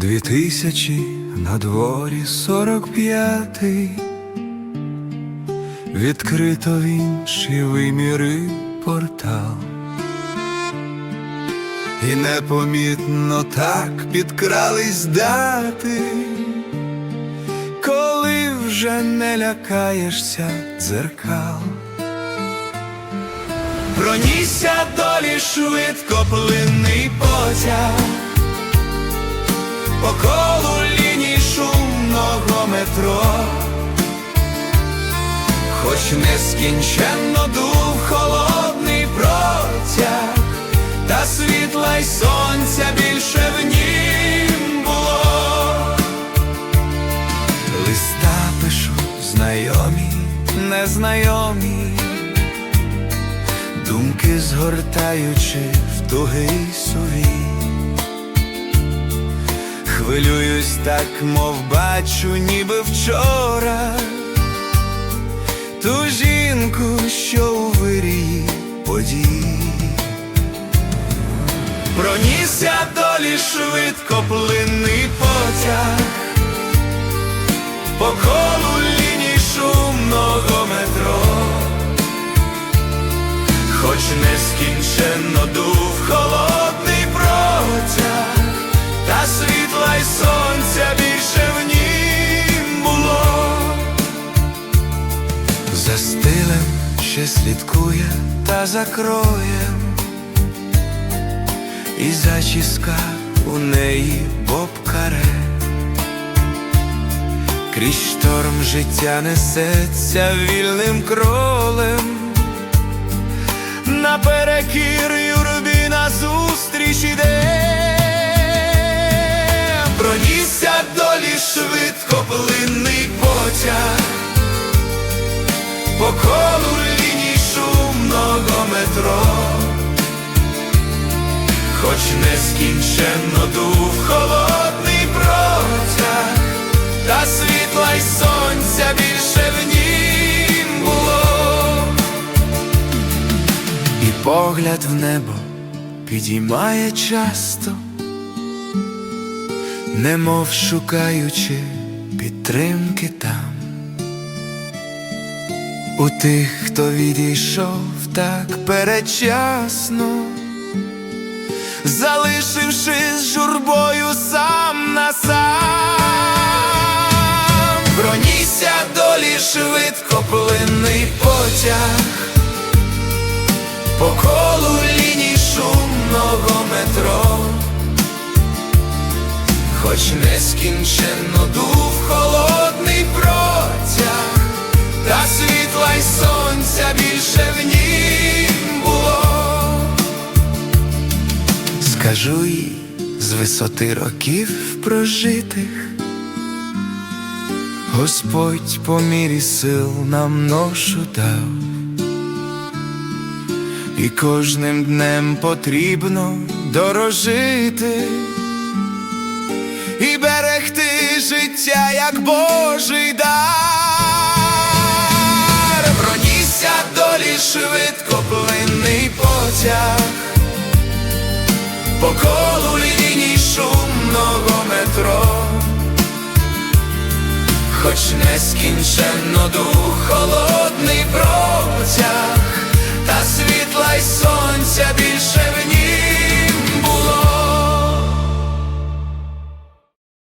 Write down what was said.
тисячі на дворі сорок п'ятий, відкрито в інші виміри портал. І непомітно так підкрались дати, коли вже не лякаєшся дзеркал. Пронісся долі швидко плинний потяг, по колу ліній шумного метро, хоч нескінченно дув холодний протяг, та світла й сонця більше в нім було. Листа пишу знайомі, незнайомі, думки згортаючи в тугий сувій. Хвилююсь так, мов бачу, ніби вчора. Ту жінку, що у вирії подій. Пронісся долі швидко плинний потяг, по колу ліній шумного метро, хоч нескінченно дув холодний сонця більше в нім було. За стилем ще слідкує та за кроєм і зачіска у неї бобкаре. Крізь шторм життя несеться вільним кролем, наперекір юрбі назустріч іде, швидко плинний потяг, по колу ліній шумного метро. Хоч нескінченно дув холодний протяг, та світла й сонця більше в нім було, і погляд в небо підіймає часто, немов шукаючи підтримки там. У тих, хто відійшов так передчасно залишившись журбою сам на сам, пронісся долі швидко плинний потяг, по колу ліній шумного метро, хоч нескінченно дув холодний протяг, та світла й сонця більше в нім було. Скажу їй з висоти років прожитих, Господь по мірі сил нам ношу дав, і кожним днем потрібно дорожити і берегти життя, як Божий дар, пронісся долі швидко плинний потяг. По колу ліній шумного метро, хоч нескінченно дух холодний